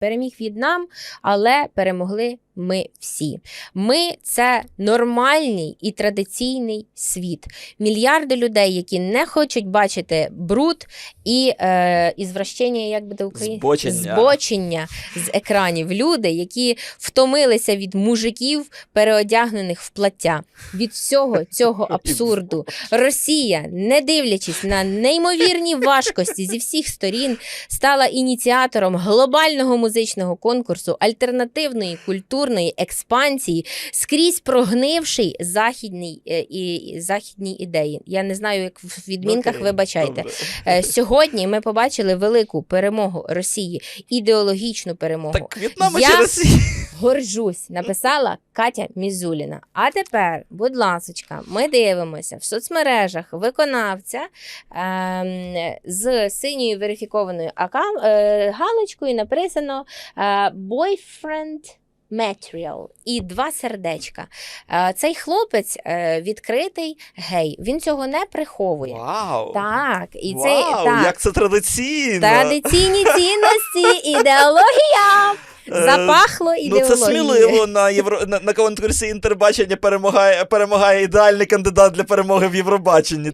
Переміг В'єтнам, але перемогли ми всі. Ми це нормальний і традиційний світ. Мільярди людей, які не хочуть бачити бруд і е, ізвращення, як би до України Збочення. збочення з екранів. Люди, які втомилися від мужиків, переодягнених в плаття. Від всього цього абсурду. Росія, не дивлячись на неймовірні важкості зі всіх сторін, стала ініціатором глобального музичного конкурсу альтернативної культурної експансії, скрізь прогнивший західний е, і, західні ідеї. Я не знаю, як в відмінках, Окей, вибачайте. добре. Е, Сьогодні ми побачили велику перемогу Росії, ідеологічну перемогу. Так В'єтнам Я- чи Горжусь, написала Катя Мізуліна. А тепер, будь ласочка, ми дивимося в соцмережах виконавця ем, з синьою верифікованою акам, е, галочкою написано е, Boyfriend Material і два сердечка. Е, цей хлопець е, відкритий гей. Він цього не приховує. Вау! Так, і Вау, це так. як це традиційно! Традиційні цінності, ідеологія. Е, Запахло Ну, це сміливо на євро на, на конкурсі інтербачення перемагає перемагає ідеальний кандидат для перемоги в Євробаченні.